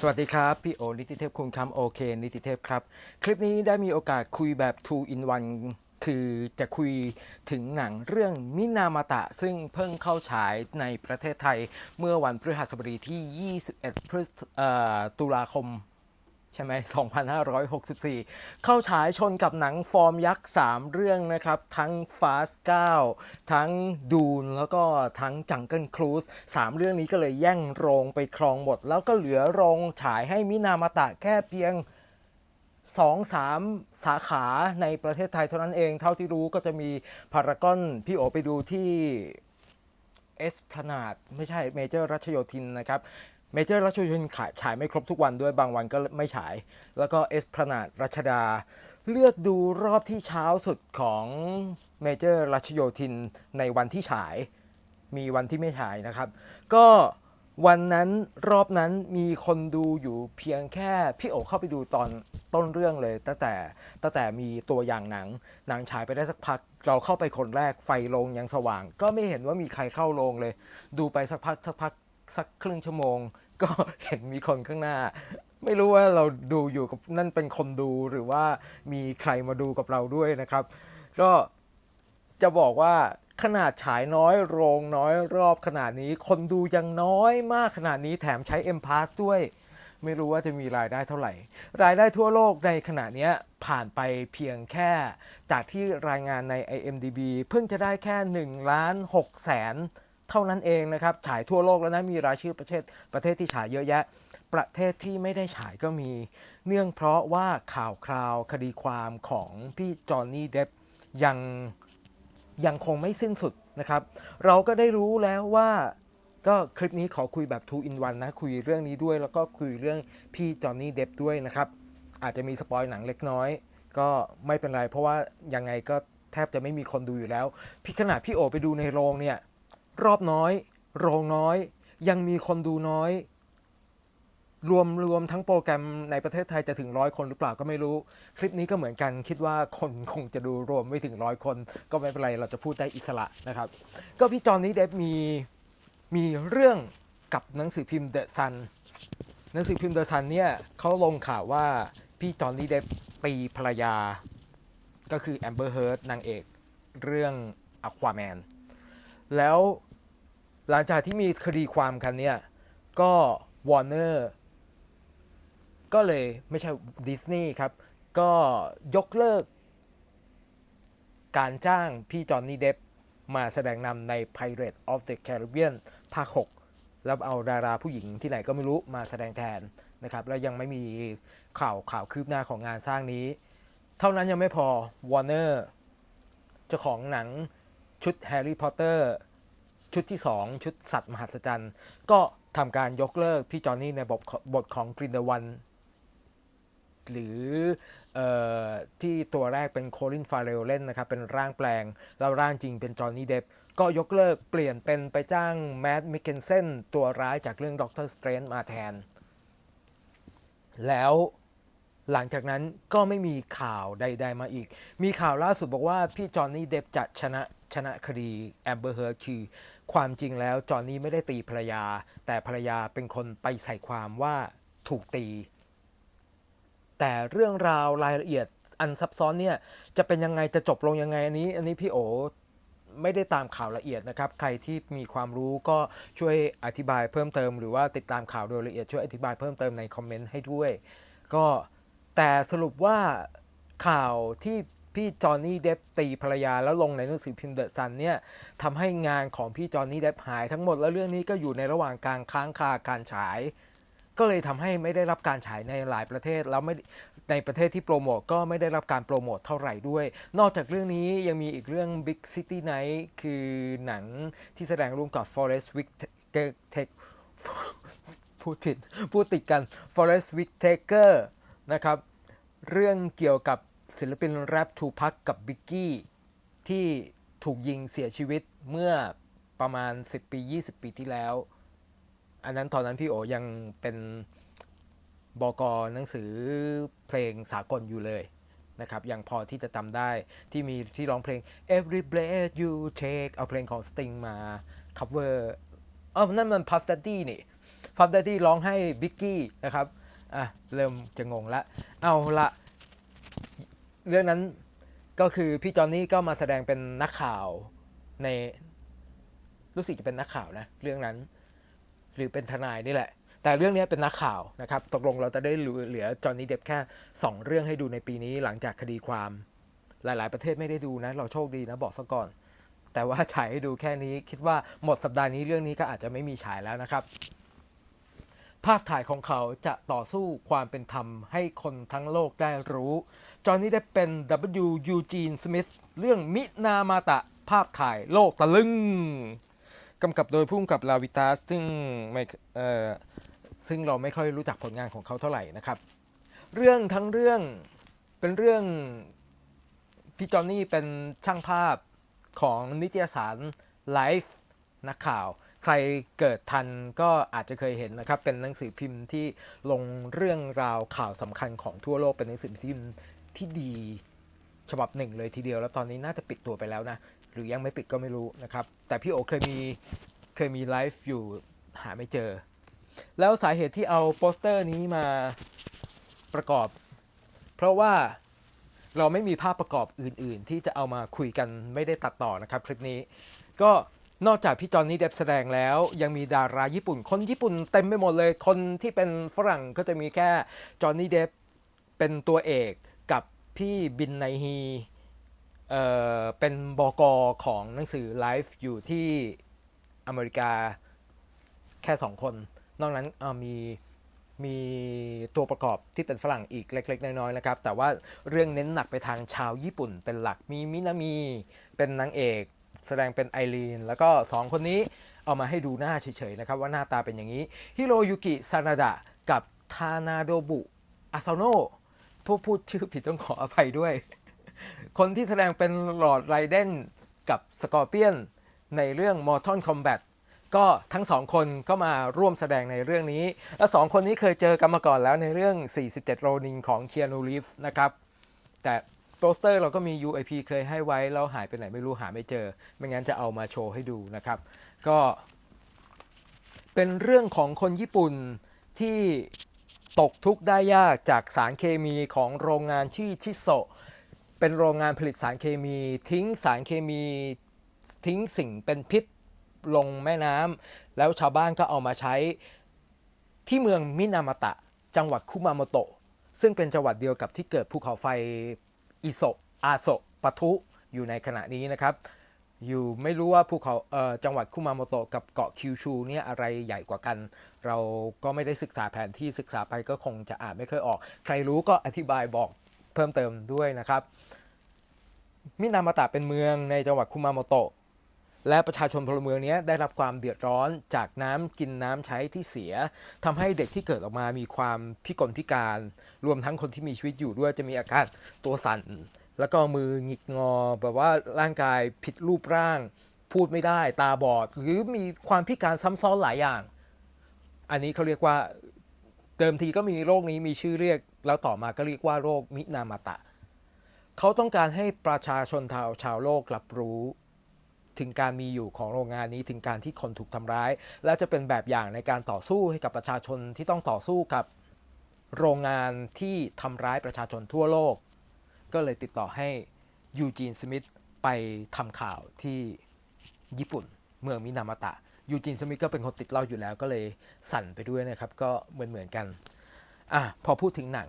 สวัสดีครับ พี่โอนิติเทพคุณคำโอเคนิติเทพครับ คลิปนี้ได้มีโอกาสคุยแบบ 2 in 1 คือจะคุยถึงหนังเรื่องมินามาตะ ซึ่งเพิ่งเข้าฉายในประเทศไทยเมื่อวันพฤหัสบดีที่ 21พฤษตุลาคม ใช่ไหม2564 เข้าฉายชนกับหนังฟอร์มยักษ์ 3 เรื่องนะครับ ทั้ง Fast 9 ทั้งดูนแล้วก็ทั้งจังเกิลครูซ3เรื่องนี้ก็เลยแย่งโรงไปครองหมด แล้วก็เหลือโรงฉายให้มินามาตะแค่เพียง2 3สาขาในประเทศไทยเท่านั้นเองเท่าที่รู้ก็จะมีพารากอนพี่โอไปดูที่เอสพลานาดไม่ใช่เมเจอร์รัชโยธินนะครับ เมเจอร์รัชโยธินขายฉายไม่ครบทุกวันด้วยบางวันก็ไม่ฉาย แล้วก็เอสพลานาดรัชดา เลือกดูรอบที่เช้าสุดของเมเจอร์รัชโยธินในวันที่ฉาย มีวันที่ไม่ฉายนะครับ ก็วันนั้นรอบนั้นมีคนดูอยู่เพียงแค่พี่โอเข้าไปดูตอนต้นเรื่องเลย ตั้งแต่ตั้งแต่มีตัวอย่างหนัง หนังฉายไปได้สักพัก เราเข้าไปคนแรกไฟโรงยังสว่าง ก็ไม่เห็นว่ามีใครเข้าโรงเลย ดูไปสักพักสักพักสักครึ่งชั่วโมง ก็เห็นมีคนข้างหน้า ไม่รู้ว่าเราดูอยู่กับนั่นเป็นคนดูหรือว่ามีใครมาดูกับเราด้วยนะครับ ก็จะบอกว่าขนาดฉายน้อยโรงน้อยรอบขนาดนี้ คนดูยังน้อยมากขนาดนี้แถมใช้ M Pass ด้วย ไม่รู้ว่าจะมีรายได้เท่าไหร่ รายได้ทั่วโลกในขณะนี้ผ่านไปเพียงแค่ จากที่รายงานใน IMDB เพิ่งจะได้แค่1ล้าน6แสน เท่านั้นเองนะครับ ฉายทั่วโลกแล้วนะ มีรายชื่อประเทศประเทศที่ฉายเยอะแยะ ประเทศที่ไม่ได้ฉายก็มี เนื่องเพราะว่าข่าวคราวคดีความของพี่จอห์นนี่เดฟยังยังคงไม่สิ้นสุดนะครับ เราก็ได้รู้แล้วว่าก็คลิปนี้ขอคุยแบบ 2 in 1นะ คุยเรื่องนี้ด้วยแล้วก็คุยเรื่องพี่จอห์นนี่เดฟด้วยนะครับ อาจจะมีสปอยหนังเล็กน้อย ก็ไม่เป็นไร เพราะว่ายังไงก็แทบจะไม่มีคนดูอยู่แล้ว พี่ขนาดพี่โอไปดูในโรงเนี่ย รอบน้อย โรงน้อย ยังมีคนดูน้อย รวมรวมทั้งโปรแกรมในประเทศไทยจะถึงร้อยคนหรือเปล่าก็ไม่รู้ คลิปนี้ก็เหมือนกันคิดว่าคนคงจะดูรวมไม่ถึงร้อยคน ก็ไม่เป็นไรเราจะพูดได้อิสระนะครับ ก็พี่จอห์นนี่เดฟมีมีเรื่องกับหนังสือพิมพ์เดอะซันหนังสือพิมพ์เดอะซันเนี่ยเขาลงข่าวว่าพี่จอห์นนี่เดฟตีภรรยา ก็คือแอมเบอร์เฮิร์ d นางเอกเรื่องอควาแมนแล้ว หลังจากที่มีคดีความกันเนี่ยก็วอร์เนอร์ก็เลยไม่ใช่ดิสนีย์ครับ ก็ยกเลิก การจ้างพี่จอห์นนี่เดฟมาแสดงนำใน Pirate of the Caribbean ภาค 6 แล้วเอาดาราผู้หญิงที่ไหนก็ไม่รู้มาแสดงแทนนะครับ แล้วยังไม่มีข่าวข่าวคืบหน้าของงานสร้างนี้ เท่านั้นยังไม่พอ Warner เจ้าของหนังชุดแฮ ชุดที่ 2 ชุดสัตว์มหัศจรรย์ ก็ทำการยกเลิกพี่จอห์นนี่ในบทบทของกรินเดวันหรืออที่ตัวแรกเป็นโคลินฟาเรลเล่นนะครับ เป็นร่างแปลง แล้วร่างจริงเป็นจอห์นนี่เดฟก็ยกเลิกเปลี่ยนเป็นไปจ้างแมดมิกเกนเซนตัวร้ายจากเรื่องด็อกเตอร์สเตรนมาแทน แล้ว หลังจากนั้นก็ไม่มีข่าวใด ๆ มาอีก มีข่าวล่าสุดบอกว่าพี่จอห์นนี่เดฟจะชนะชนะคดีแอมเบอร์เฮิร์คือความจริงแล้วจอห์นนี่ไม่ได้ตีภรรยา แต่ภรรยาเป็นคนไปใส่ความว่าถูกตี แต่เรื่องราวรายละเอียดอันซับซ้อนเนี่ยจะเป็นยังไงจะจบลงยังไงอันนี้อันนี้พี่โอไม่ได้ตามข่าวละเอียดนะครับ ใครที่มีความรู้ก็ช่วยอธิบายเพิ่มเติม หรือว่าติดตามข่าวโดยละเอียดช่วยอธิบายเพิ่มเติมในคอมเมนต์ให้ด้วย ก็ แต่สรุปว่าข่าวที่พี่จอห์นนี่เดฟตีภรรยาแล้วลงในหนังสือพิมพ์เดอะซันเนี่ยทำให้งานของพี่จอห์นนี่เดฟหายทั้งหมดแล้วเรื่องนี้ก็อยู่ในระหว่างการค้างคาการฉาย ก็เลยทำให้ไม่ได้รับการฉายในหลายประเทศแล้วไม่ในประเทศที่โปรโมทก็ไม่ได้รับการโปรโมทเท่าไหร่ด้วย นอกจากเรื่องนี้ยังมีอีกเรื่อง Big City Night คือหนังที่แสดงร่วมกับ Forest Whitaker พูดผิดพูดติดกัน Forest Whitaker นะครับ เรื่องเกี่ยวกับศิลปินแรปทูพักกับบิกกี้ที่ถูกยิงเสียชีวิตเมื่อประมาณ 10 ปี 20 ปีที่แล้ว อันนั้นตอนนั้นพี่โอยังเป็นบอกอหนังสือเพลงสากลอยู่เลยนะครับยังพอที่จะจำได้ที่มีที่ร้องเพลง Every Breath You Take เอาเพลงของ Sting มา cover เออนั่นมัน Puff Daddy นี่ฟับดัดดี้ร้องให้บิกกี้นะครับ อะเริ่มจะงงละ เอาละเรื่องนั้นก็คือพี่จอนนี่ก็มาแสดงเป็นนักข่าวในรู้สึกจะเป็นนักข่าวนะ เรื่องนั้น หรือเป็นทนายนี่แหละ แต่เรื่องนี้เป็นนักข่าวนะครับ ตกลงเราจะได้เหลือจอห์นนี่เดฟแค่ 2 เรื่องให้ดูในปีนี้หลังจากคดีความหลาย ๆ ประเทศไม่ได้ดูนะ เราโชคดีนะบอกซะก่อน แต่ว่าฉายให้ดูแค่นี้คิดว่าหมดสัปดาห์นี้เรื่องนี้ก็อาจจะไม่มีฉายแล้วนะครับ ภาพถ่ายของเขาจะต่อสู้ความเป็นธรรมให้คนทั้งโลกได้รู้ จอห์นนี่ได้เป็น W. Eugene Smith เรื่องมินามาตะภาพถ่ายโลกตะลึงกำกับโดยผู้กำกับลาวิตาซึ่งไม่เอ่อซึ่งเราไม่ค่อยรู้จักผลงานของเขาเท่าไหร่นะครับ เรื่องทั้งเรื่องเป็นเรื่องพี่จอนนี่เป็นช่างภาพของนิตยสาร Life นักข่าว ใครเกิดทันก็อาจจะเคยเห็นนะครับ เป็นหนังสือพิมพ์ที่ลงเรื่องราวข่าวสำคัญของทั่วโลกเป็นหนังสือพิมพ์ที่ดีฉบับหนึ่งเลยทีเดียว แล้วตอนนี้น่าจะปิดตัวไปแล้วนะ หรือยังไม่ปิดก็ไม่รู้นะครับ แต่พี่โอเคยมีเคยมีไลฟ์อยู่หาไม่เจอ แล้วสาเหตุที่เอาโปสเตอร์นี้มาประกอบ เพราะว่าเราไม่มีภาพประกอบอื่น ๆ ที่จะเอามาคุยกันไม่ได้ตัดต่อนะครับ คลิปนี้ ก็ นอกจากพี่จอห์นนี่เดฟแสดงแล้ว ยังมีดาราญี่ปุ่น คนญี่ปุ่นเต็มไปหมดเลย คนที่เป็นฝรั่งก็จะมีแค่จอห์นนี่เดฟเป็นตัวเอกกับพี่บินไนฮีเอ่อเป็นบกของหนังสือไลฟ์อยู่ที่อเมริกาแค่2คน นอกนั้นมีมีตัวประกอบที่เป็นฝรั่งอีกเล็ก ๆ น้อยๆนะครับ แต่ว่าเรื่องเน้นหนักไปทางชาวญี่ปุ่นเป็นหลักมีมินามีเป็นนางเอก แสดงเป็นไอรีนแล้วก็ 2 คนนี้เอามาให้ดูหน้าเฉยๆนะครับว่าหน้าตาเป็นอย่างนี้ฮิโรยุกิซานาดะกับทานาโดบุอาซาโนะผู้พูดชื่อผิดต้องขออภัยด้วย คนที่แสดงเป็นหลอดไรเดนกับสกอร์เปียนในเรื่อง Mortal Kombat ก็ทั้งสองคนก็มาร่วมแสดงในเรื่องนี้ และสองคนนี้เคยเจอกันมาก่อนแล้วในเรื่อง 47 โรนิงของเคียนูรีฟนะครับ แต่ โปสเตอร์เราก็มี UIP เคยให้ไว้แล้วหายไปไหนไม่รู้หาไม่เจอ ไม่งั้นจะเอามาโชว์ให้ดูนะครับ ก็เป็นเรื่องของคนญี่ปุ่นที่ตกทุกข์ได้ยากจากสารเคมีของโรงงานชื่อชิโซเป็นโรงงานผลิตสารเคมี ทิ้งสารเคมีทิ้งสิ่งเป็นพิษลงแม่น้ำแล้วชาวบ้านก็เอามาใช้ที่เมืองมินามาตะ จังหวัดคุมาโมโตะซึ่งเป็นจังหวัดเดียวกับที่เกิดภูเขาไฟ อิโซะอาโซะปะทุอยู่ในขณะนี้นะครับ อยู่ไม่รู้ว่าภูเขาเอ่อจังหวัดคุมาโมโตะกับเกาะคิวชูเนี่ยอะไรใหญ่กว่ากัน เราก็ไม่ได้ศึกษาแผนที่ศึกษาไปก็คงจะอ่านไม่เคยออก ใครรู้ก็อธิบายบอกเพิ่มเติมด้วยนะครับ มินามาตะเป็นเมืองในจังหวัดคุมาโมโตะ และประชาชนพลเมืองนี้ได้รับความเดือดร้อนจากน้ำกินน้ำใช้ที่เสียทำให้เด็กที่เกิดออกมามีความพิกลพิการ รวมทั้งคนที่มีชีวิตอยู่ด้วยจะมีอาการตัวสั่น แล้วก็มือหงิกงอแบบว่าร่างกายผิดรูปร่าง พูดไม่ได้ตาบอด หรือมีความพิการซ้ำซ้อนหลายอย่าง อันนี้เขาเรียกว่าเดิมทีก็มีโรคนี้มีชื่อเรียก แล้วต่อมาก็เรียกว่าโรคมินามาตะ เขาต้องการให้ประชาชนชาวชาวโลกรับรู้ ถึงการมีอยู่ของโรงงานนี้ถึงการที่คนถูกทำร้าย และจะเป็นแบบอย่างในการต่อสู้ให้กับประชาชนที่ต้องต่อสู้กับโรงงานที่ทำร้ายประชาชนทั่วโลก ก็เลยติดต่อให้ยูจีนสมิธไปทำข่าวที่ญี่ปุ่นเมืองมินามาตะยูจีนสมิธก็เป็นคนติดเหล้าอยู่แล้วก็เลยสั่นไปด้วยนะครับ ก็เหมือนเหมือนกันอะพอพูดถึงหนัง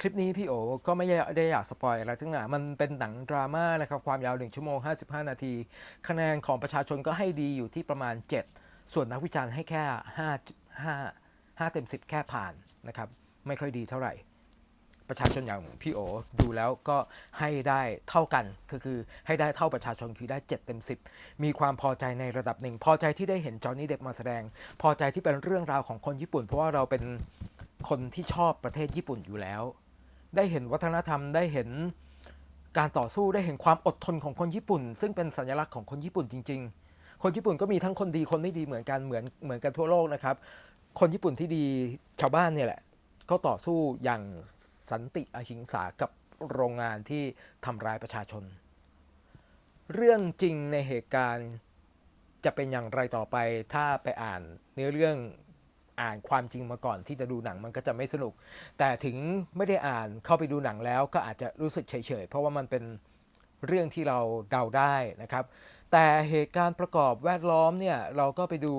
คลิปนี้พี่โอก็ไม่ได้อยากสปอยอะไรทั้งนั้นมันเป็นหนังดราม่านะครับ ความยาว 1 ชั่วโมง 55 นาที คะแนนของประชาชนก็ให้ดีอยู่ที่ประมาณ 7 ส่วนนักวิจารณ์ให้แค่ 5 5 5 เต็ม 10 แค่ผ่านนะครับ ไม่ค่อยดีเท่าไหร่ ประชาชนอย่างพี่โอดูแล้วก็ให้ได้เท่ากันก็คือให้ได้เท่าประชาชนคือได้ 7 เต็ม 10 มีความพอใจในระดับหนึ่ง พอใจที่ได้เห็นจอห์นนี่เด็กมาแสดง พอใจที่เป็นเรื่องราวของคนญี่ปุ่น เพราะว่าเราเป็นคนที่ชอบประเทศญี่ปุ่นอยู่แล้ว ได้เห็นวัฒนธรรมได้เห็นการต่อสู้ได้เห็นความอดทนของคนญี่ปุ่น ซึ่งเป็นสัญลักษณ์ของคนญี่ปุ่นจริง ๆ คนญี่ปุ่นก็มีทั้งคนดีคนไม่ดีเหมือนกันเหมือนเหมือนกันทั่วโลกนะครับ คนญี่ปุ่นที่ดีชาวบ้านเนี่ยแหละก็ต่อสู้อย่างสันติอหิงสากับโรงงานที่ทำร้ายประชาชน เรื่องจริงในเหตุการณ์จะเป็นอย่างไรต่อไปถ้าไปอ่านเนื้อเรื่อง อ่านความจริงมาก่อนที่จะดูหนังมันก็จะไม่สนุก แต่ถึงไม่ได้อ่านเข้าไปดูหนังแล้วก็อาจจะรู้สึกเฉยๆ เพราะว่ามันเป็นเรื่องที่เราเดาได้นะครับ แต่เหตุการณ์ประกอบแวดล้อมเนี่ยเราก็ไปดู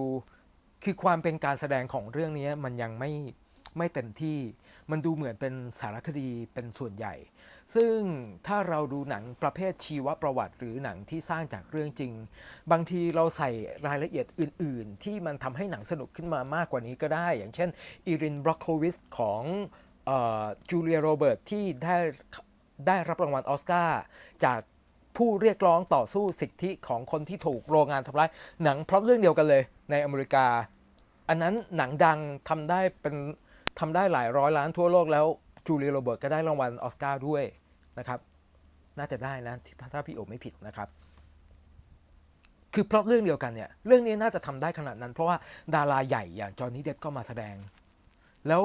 คือความเป็นการแสดงของเรื่องนี้มันยังไม่ไม่เต็มที่ มันดูเหมือนเป็นสารคดีเป็นส่วนใหญ่ ซึ่งถ้าเราดูหนังประเภทชีวประวัติ หรือหนังที่สร้างจากเรื่องจริง บางทีเราใส่รายละเอียดอื่น ๆ ที่มันทำให้หนังสนุกขึ้นมามากกว่านี้ก็ได้ อย่างเช่นอีรินบรอกโควิสของจูเลียโรเบิร์ตที่ได้ได้รับรางวัลออสการ์จากผู้เรียกร้องต่อสู้สิทธิของคนที่ถูกโรงงานทำร้าย หนังพราะเรื่องเดียวกันเลยในอเมริกา อันนั้นหนังดังทำได้เป็นทำได้หลายร้อยล้านทั่วโลกแล้ว จูเลียโรเบิร์ตก็ได้รางวัลออสการ์ด้วยนะครับ น่าจะได้นะที่ถ้าพี่โอไม่ผิดนะครับ คือเพราะเรื่องเดียวกันเนี่ย เรื่องนี้น่าจะทำได้ขนาดนั้น เพราะว่าดาราใหญ่อย่างจอห์นนี่เดฟก็มาแสดง แล้ว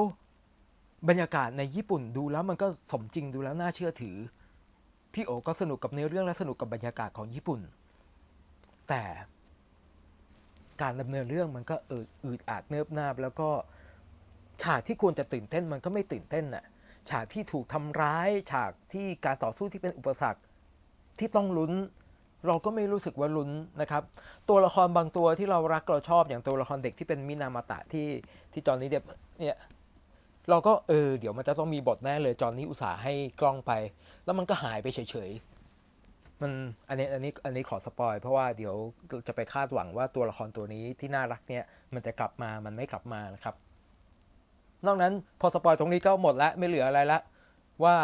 บรรยากาศในญี่ปุ่นดูแล้วมันก็สมจริงดูแล้วน่าเชื่อถือ พี่โอก็สนุกกับเนื้อเรื่องและสนุกกับบรรยากาศของญี่ปุ่น แต่การดำเนินเรื่องมันก็เอออืดอาดเนิบนาบแล้วก็ฉากที่ควรจะตื่นเต้นมันก็ไม่ตื่นเต้นน่ะ ฉากที่ถูกทำร้าย ฉากที่การต่อสู้ที่เป็นอุปสรรคที่ต้องลุ้น เราก็ไม่รู้สึกว่าลุ้นนะครับ ตัวละครบางตัวที่เรารักเราชอบอย่างตัวละครเด็กที่เป็นมินามาตะที่ที่จอนนี่เดฟเนี่ยเราก็เออเดี๋ยวมันจะต้องมีบทแน่เลยจอนนี่อุตส่าห์ให้กล้องไป แล้วมันก็หายไปเฉยๆมันอันนี้อันนี้อันนี้ขอสปอยเพราะว่าเดี๋ยวจะไปคาดหวังว่าตัวละครตัวนี้ที่น่ารักเนี่ยมันจะกลับมามันไม่กลับมานะครับ นอกนั้นพอสปอยตรงนี้ก็หมดแล้วไม่เหลืออะไรละว่า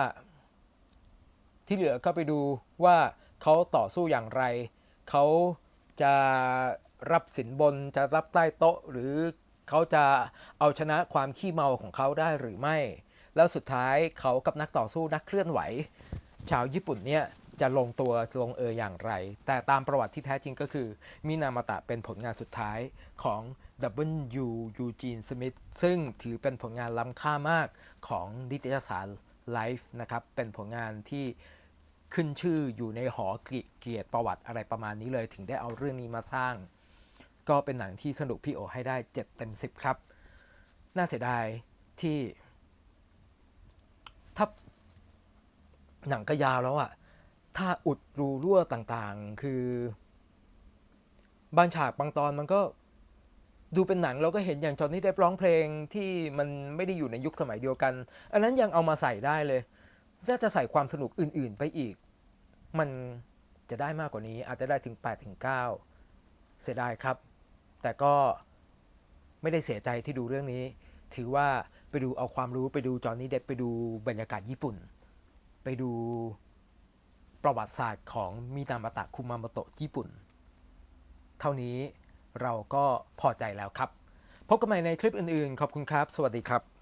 ที่เหลือก็ไปดูว่าเขาต่อสู้อย่างไร เขาจะรับสินบนจะรับใต้โต๊ะ หรือเขาจะเอาชนะความขี้เมาของเขาได้หรือไม่ แล้วสุดท้ายเขากับนักต่อสู้นักเคลื่อนไหว ชาวญี่ปุ่นเนี่ยจะลงตัวลงเอยอย่างไร แต่ตามประวัติที่แท้จริงก็คือมินามาตะเป็นผลงานสุดท้ายของ W. Eugene Smith ซึ่งถือเป็นผลงานล้ำค่ามากของนิตยสาร Life นะครับ เป็นผลงานที่ขึ้นชื่ออยู่ในหอเกียรติประวัติอะไรประมาณนี้เลย ถึงได้เอาเรื่องนี้มาสร้าง ก็เป็นหนังที่สนุกพี่โอให้ได้ 7 เต็ม 10 ครับ น่าเสียดายที่ถ้าหนังก็ยาวแล้วอะถ้าอุดรูรั่วต่างๆ คือบางฉากบางตอนมันก็ ดูเป็นหนังเราก็เห็นอย่างจอห์นนี่ได้ร้องเพลงที่มันไม่ได้อยู่ในยุคสมัยเดียวกัน อันนั้นยังเอามาใส่ได้เลย น่าจะใส่ความสนุกอื่น ๆ ไปอีก มันจะได้มากกว่านี้อาจจะได้ถึง8ถึง9เสียดายครับ แต่ก็ไม่ได้เสียใจที่ดูเรื่องนี้ ถือว่าไปดูเอาความรู้ไปดูจอห์นนี่เด็ไปดูบรรยากาศญี่ปุ่น ไปดูประวัติศาสตร์ของมินามาตะคุมาโมโตะญี่ปุ่น เท่านี้ เราก็พอใจแล้วครับ พบกันใหม่ในคลิปอื่นๆ ขอบคุณครับ สวัสดีครับ